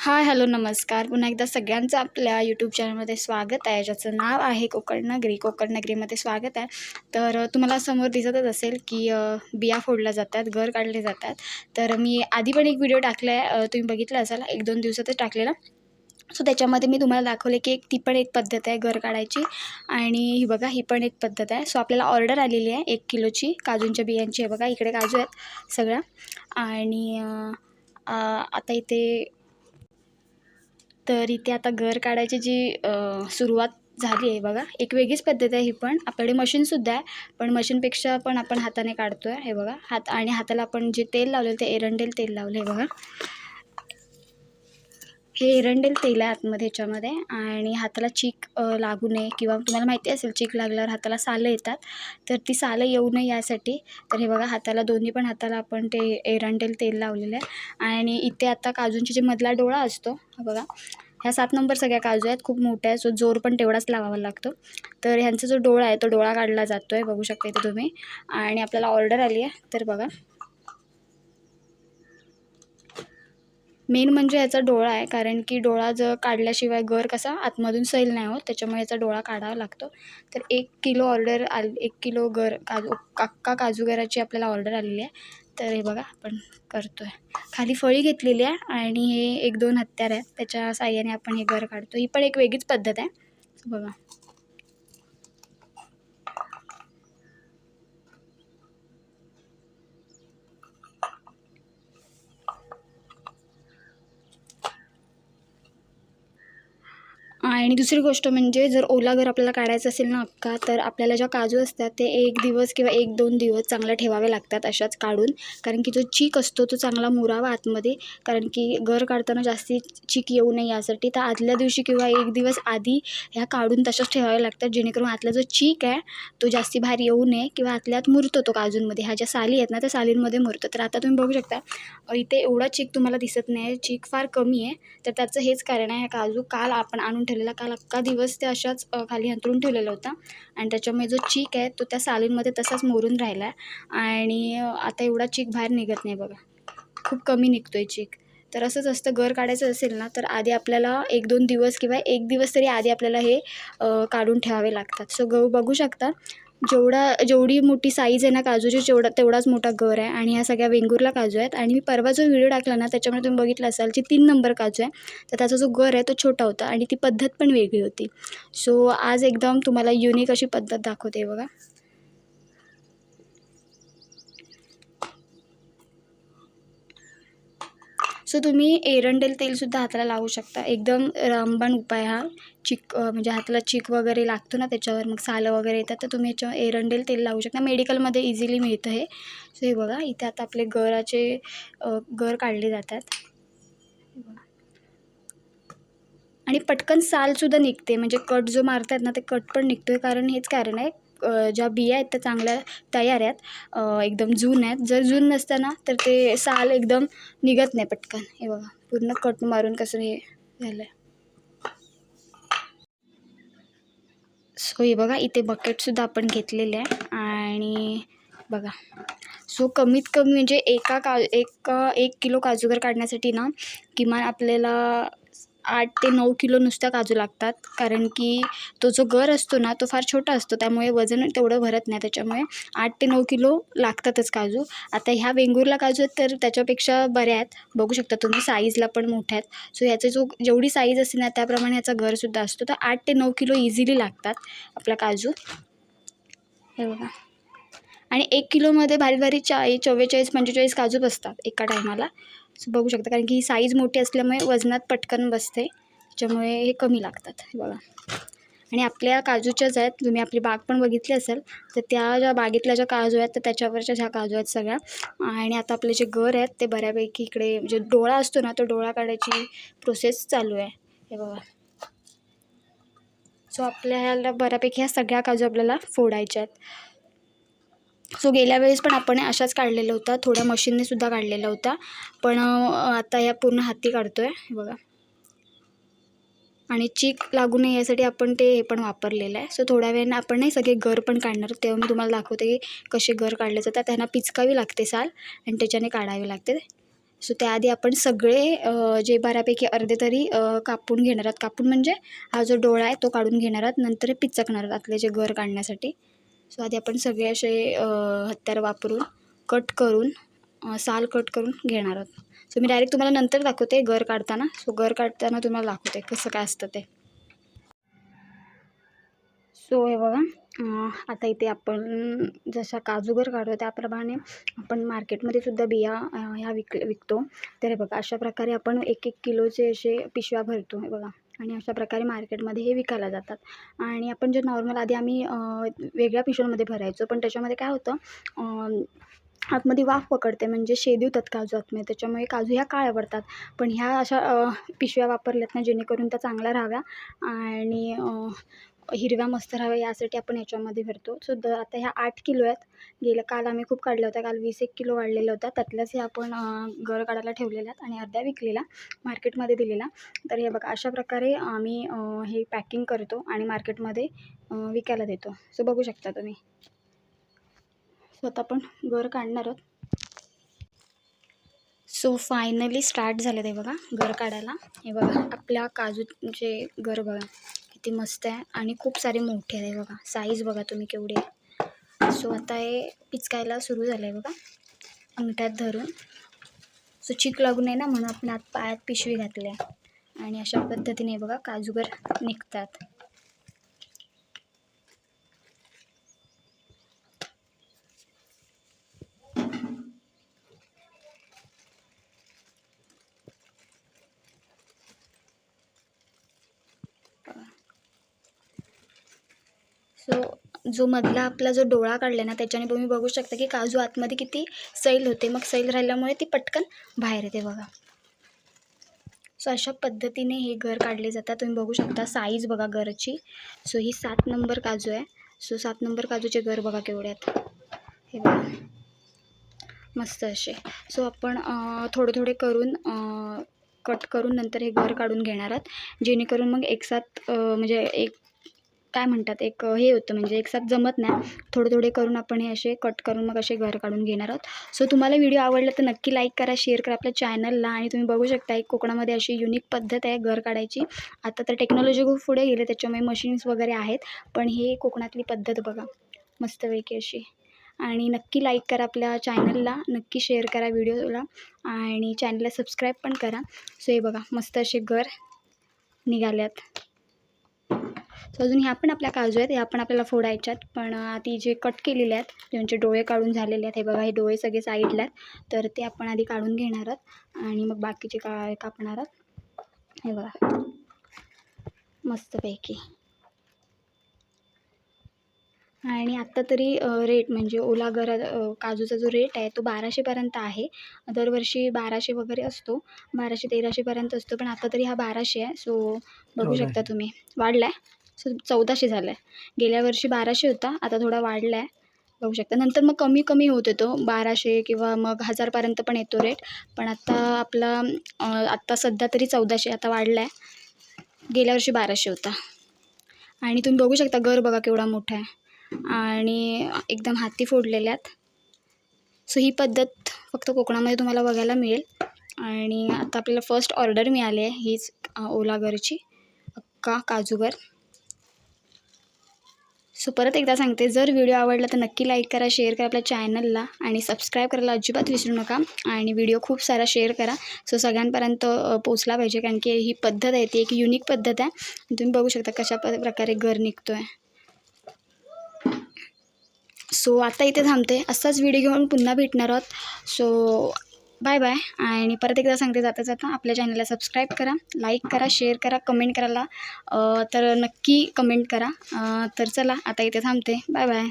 Hi hello नमस्कार. पुन्हा एकदा सगळ्यांचं आपल्या यूट्यूब चॅनलमध्ये स्वागत आहे ज्याचं नाव आहे कोकणनगरी कोकणनगरीमध्ये स्वागत आहे. तर तुम्हाला समोर दिसतच असेल की बिया फोडल्या जातात घर काढले जातात. तर मी आधी पण एक व्हिडिओ टाकला आहे तुम्ही बघितला असाल एक दोन दिवसातच टाकलेला. सो त्याच्यामध्ये मी तुम्हाला दाखवले की एक ती पण एक पद्धत आहे घर काढायची. आणि ही बघा ही पण एक पद्धत आहे. सो आपल्याला ऑर्डर आलेली आहे एक किलोची. काजूंच्या बियांची आहे बघा इकडे काजू आहेत सगळ्या. आणि आता इथे तर इथे आता घर काढायची जी सुरुवात झाली आहे बघा. एक वेगळीच पद्धत आहे ही पण. आपल्याकडे मशीनसुद्धा आहे पण मशीनपेक्षा पण आपण हाताने काढतो आहे हे बघा. हात आणि हाताला आपण जे तेल लावलेलं ते एरंडेल तेल लावलं आहे बघा. हे एरंडेल तेल आहे आतमध्ये ह्याच्यामध्ये. आणि हाताला चीक लागू नये किंवा तुम्हाला माहिती असेल चीक लागल्यावर हाताला सालं येतात. तर ती सालं येऊ नये यासाठी. तर हे बघा हाताला दोन्ही पण हाताला आपण ते एरंडेल तेल लावलेलं आहे. आणि इथे आता काजूंची जे मधला डोळा असतो हा बघा ह्या सात नंबर सगळ्या काजू आहेत. खूप मोठ्या आहे सो जोर पण तेवढाच लावावा लागतो. तर ह्यांचा जो डोळा आहे तो डोळा काढला जातो आहे बघू शकता इथे तुम्ही. आणि आपल्याला ऑर्डर आली आहे तर बघा. मेन म्हणजे याचा डोळा आहे कारण की डोळा जर काढल्याशिवाय घर कसा आतमधून सैल नाही होत त्याच्यामुळे याचा डोळा काढावा लागतो. तर एक किलो ऑर्डर आल एक किलो घर काजू अक्का काजूगराची आपल्याला ऑर्डर आलेली आहे. तर हे बघा आपण करतो आहे खाली फळी घेतलेली आहे आणि हे एक दोन हत्यार आहेत. त्याच्या साह्याने आपण हे घर काढतो. ही पण एक वेगळीच पद्धत आहे. बघा. आणि दुसरी गोष्ट म्हणजे जर ओला घर आपल्याला काढायचं असेल ना अक्का तर आपल्याला ज्या काजू असतात ते एक दिवस किंवा एक दोन दिवस चांगला ठेवावे लागतात अशाच काढून. कारण की जो चीक असतो तो चांगला मुरावा आतमध्ये कारण की घर काढताना जास्ती चीक येऊ नये यासाठी. तर आदल्या दिवशी किंवा एक दिवस आधी ह्या काढून तशाच ठेवाव्या लागतात जेणेकरून आतला जो चीक आहे तो जास्ती बाहेर येऊ नये किंवा आतल्यात मुरतो तो काजूंमध्ये. ह्या ज्या साली आहेत ना त्या सालींमध्ये मुरतो. तर आता तुम्ही बघू शकता इथे एवढा चीक तुम्हाला दिसत नाही चीक फार कमी आहे. तर त्याचं हेच कारण आहे ह्या काजू काल आपण आणून ठेवलेला काल अख्खा दिवस ते अशाच खाली अंतरून ठेवलेला होता. आणि त्याच्यामुळे जो चीक आहे तो त्या सालींमध्ये तसाच मोरून राहिला आहे आणि आता एवढा चीक बाहेर निघत नाही बघा. खूप कमी निघतो आहे चीक. तर असंच असतं घर काढायचं असेल ना तर आधी आपल्याला एक दोन दिवस किंवा एक दिवस तरी आधी आपल्याला हे काढून ठेवावे लागतात. सो गहू बघू शकता. जेवढा जेवढी मोठी साईज आहे ना काजूची जेवढा तेवढाच मोठा घर आहे आणि ह्या सगळ्या वेंगुर्ला काजू आहेत. आणि मी परवा जो व्हिडिओ टाकला ना त्याच्यामध्ये तुम्ही बघितलं असाल की तीन नंबर काजू आहे. तर त्याचा जो घर आहे तो छोटा होता आणि ती पद्धत पण वेगळी होती. सो आज एकदम तुम्हाला युनिक अशी पद्धत दाखवते बघा. सो तुम्ही एरंडेल तेलसुद्धा हाताला लावू शकता. एकदम रामबाण उपाय हा. चिक म्हणजे हाताला चिक वगैरे लागतो ना त्याच्यावर मग सालं वगैरे येतात तर तुम्ही याच्यावर एरंडेल तेल लावू शकता. मेडिकलमध्ये इझिली मिळतं हे. सो हे बघा इथे आता आपले गराचे गर काढले जातात. आणि पटकन सालसुद्धा निघते. म्हणजे कट जो मारतात ना ते कट पण निघतो आहे कारण हेच कारण आहे ज्या बिया आहेत त्या चांगल्या तयार आहेत. एकदम जून आहेत. जर जून नसताना तर ते साल एकदम निघत नाही पटकन. हे बघा पूर्ण कट मारून कसं हे झालं आहे सो हे बघा इथे बकेटसुद्धा आपण घेतलेले आहे. आणि बघा सो कमीत कमी म्हणजे एका का एक एक किलो काजूगर काढण्यासाठी ना किमान आपल्याला आठ ते नऊ किलो नुसत्या काजू लागतात. कारण की तो जो गर असतो ना तो फार छोटा असतो. त्यामुळे वजन तेवढं भरत नाही. त्याच्यामुळे आठ ते नऊ किलो लागतातच काजू. आता ह्या वेंगुर्ला काजू आहेत तर त्याच्यापेक्षा बऱ्या आहेत. बघू शकता तुम्ही साईजला पण मोठ्या आहेत. सो ह्याचं जो जेवढी साईज असते ना त्याप्रमाणे ह्याचा घरसुद्धा असतो. तर आठ ते नऊ किलो इझिली लागतात आपला काजू. हे बघा. आणि एक किलोमध्ये भारी भारी चाळीस चव्वेचाळीस पंचेचाळीस काजू बसतात एका टायमाला. सो बघू शकता कारण की ही साईज मोठी असल्यामुळे वजनात पटकन बसते. त्याच्यामुळे हे कमी लागतात हे बघा. आणि आपल्या काजूच्याच आहेत तुम्ही आपली बाग पण बघितली असेल तर त्या ज्या बागेतल्या ज्या काजू आहेत तर त्याच्यावरच्या ज्या काजू आहेत सगळ्या. आणि आता आपले जे घर आहेत ते बऱ्यापैकी इकडे म्हणजे डोळा असतो ना तो डोळा काढायची प्रोसेस चालू आहे. हे बघा. सो आपल्याला बऱ्यापैकी ह्या सगळ्या काजू आपल्याला फोडायच्या आहेत. सो गेल्या वेळेस पण आपण अशाच काढलेला होता थोड्या मशीननेसुद्धा काढलेला होता पण आता या पूर्ण हाती काढतो आहे बघा. आणि चीक लागू नये यासाठी आपण ते हे पण वापरलेलं आहे. सो थोड्या वेळाने आपण नाही सगळे घर पण काढणार. तेव्हा मी तुम्हाला दाखवते की कसे घर काढले जातात. त्यांना पिचकावी लागते साल आणि त्याच्याने काढावी लागते. सो त्याआधी आपण सगळे जे बऱ्यापैकी अर्धे तरी कापून घेणार आहोत. कापून म्हणजे हा जो डोळा आहे तो काढून घेणार आहोत. नंतर पिचकणार आहोत आतले जे गर काढण्यासाठी. सो आधी आपण सगळे असे हत्यार वापरून कट करून साल कट करून घेणार आहोत. सो मी डायरेक्ट तुम्हाला नंतर दाखवते गर काढताना. सो गर काढताना तुम्हाला दाखवते कसं काय असतं ते. सो हे बघा. आता इथे आपण जशा काजूगर काढतो त्याप्रमाणे आपण मार्केटमध्ये सुद्धा बिया ह्या विक विकतो. तर हे बघा अशा प्रकारे आपण एक एक किलोचे असे पिशव्या भरतो. हे बघा. आणि अशा प्रकारे मार्केटमध्ये हे विकायला जातात. आणि आपण जे नॉर्मल आधी आम्ही वेगळ्या पिशव्यांमध्ये भरायचो पण त्याच्यामध्ये काय होतं आतमध्ये वाफ पकडते म्हणजे शेदी होतात काजू आतमध्ये त्याच्यामुळे काजू ह्या काळ्या पडतात. पण ह्या अशा पिशव्या वापरल्यात ना जेणेकरून त्या चांगल्या राहाव्या. आणि हिरव्या मस्त राहाव्या यासाठी आपण याच्यामध्ये भरतो. सो द आता ह्या आठ किलो आहेत. गेलं काल आम्ही खूप काढल्या होत्या. काल वीस एक किलो वाढलेल्या होत्या त्यातल्याच हे आपण घर काढायला ठेवलेल्या आहेत आणि अर्ध्या विकलेला मार्केटमध्ये दिलेला. तर हे बघा अशा प्रकारे आम्ही हे पॅकिंग करतो आणि मार्केटमध्ये विकायला देतो. सो बघू शकता तुम्ही. सो आता आपण घर काढणार आहोत. सो फायनली स्टार्ट झाले ते बघा घर काढायला. हे बघा आपल्या काजूचे घर बघा. किती मस्त आहे आणि खूप सारे मोठे आहे बघा. साईज बघा तुम्ही केवढी आहे सो आता हे पिचकायला सुरू झालं आहे बघा. अंगठ्यात धरून. सो चिक लागू नये ना म्हणून आपण आत पायात पिशवी घातली आहे आणि अशा पद्धतीने बघा काजूगर निघतात. सो जो मधला आपला जो डोळा काढला ना त्याच्याने तुम्ही बघू शकता की काजू आतमध्ये किती सैल होते. मग सैल राहिल्यामुळे ती पटकन बाहेर येते बघा. सो अशा पद्धतीने हे घर काढले जातात. तुम्ही बघू शकता साईज बघा घरची. सो ही सात नंबर काजू आहे. सो सात नंबर काजूचे घर बघा केवढे आहेत. हे बघा. मस्त असे. सो आपण थोडे थोडे करून कट करून नंतर हे घर काढून घेणार आहात. जेणेकरून मग एकसाथ म्हणजे एक काय म्हणतात एक हे होतं म्हणजे एकसाथ जमत नाही. थोडे थोडे करून आपण हे असे कट करून मग असे घर काढून घेणार आहोत. सो तुम्हाला व्हिडिओ आवडला तर नक्की लाईक करा शेअर करा आपल्या चॅनलला आणि तुम्ही बघू शकता एक कोकणामध्ये अशी युनिक पद्धत आहे घर काढायची. आता तर टेक्नॉलॉजी खूप पुढे गेले त्याच्यामुळे मशीन्स वगैरे आहेत पण हे कोकणातली पद्धत बघा. मस्तपैकी अशी. आणि नक्की लाईक करा आपल्या चॅनलला नक्की शेअर करा व्हिडिओला आणि चॅनलला सबस्क्राईब पण करा. सो हे बघा मस्त असे घर निघाल्यात. सो अजून ह्या पण आपल्या काजू आहेत ह्या पण आपल्याला फोडायच्यात. पण ती जे कट केलेले आहेत ज्यांचे डोळे काढून झालेले आहेत हे बघा हे डोळे सगळे साईडला आहेत. तर ते आपण आधी काढून घेणार आहोत आणि मग बाकीचे का कापणार आहोत? हे बघा. मस्तपैकी. आणि आत्ता तरी रेट म्हणजे ओला गरा अ, काजूचा जो रेट आहे तो बाराशेपर्यंत आहे. दरवर्षी बाराशे वगैरे असतो. बाराशे तेराशेपर्यंत असतो पण आता तरी हा बाराशे आहे. सो बघू. शकता तुम्ही. वाढला आहे सो चौदाशे झाला आहे गेल्या वर्षी बाराशे होता आता थोडा वाढला आहे बघू शकता. नंतर मग कमी कमी होत येतो बाराशे किंवा मग हजारपर्यंत पण येतो रेट पण आता आपला आत्ता सध्या तरी चौदाशे आता वाढला आहे गेल्या वर्षी बाराशे होता. आणि तुम्ही बघू शकता घर बघा केवढा मोठा आहे. आणि एकदम हाती फोडलेल्या आहेत सो ही पद्धत फक्त कोकणामध्ये तुम्हाला बघायला मिळेल. आणि आता आपल्याला फर्स्ट ऑर्डर मिळाली आहे. हीच ओला ओलागरची अक्का काजूगर. सो परत एकदा सांगते जर व्हिडिओ आवडला तर नक्की लाईक करा शेअर करा आपल्या चॅनलला आणि सबस्क्राईब करायला अजिबात विसरू नका आणि व्हिडिओ खूप सारा शेअर करा. सो सगळ्यांपर्यंत पोचला पाहिजे कारण की ही पद्धत आहे ती एक युनिक पद्धत आहे. तुम्ही बघू शकता कशा प- प्रकारे घर निघतो आहे सो आता इथे थांबते. असाच व्हिडिओ घेऊन पुन्हा भेटणार आहोत. So bye bye. आणि परत एकदा सांगते जाता जाता आपल्या चॅनलला सबस्क्राईब करा लाईक करा शेअर करा कमेंट करायला. तर नक्की कमेंट करा. तर चला आता इथे थांबते. Bye bye.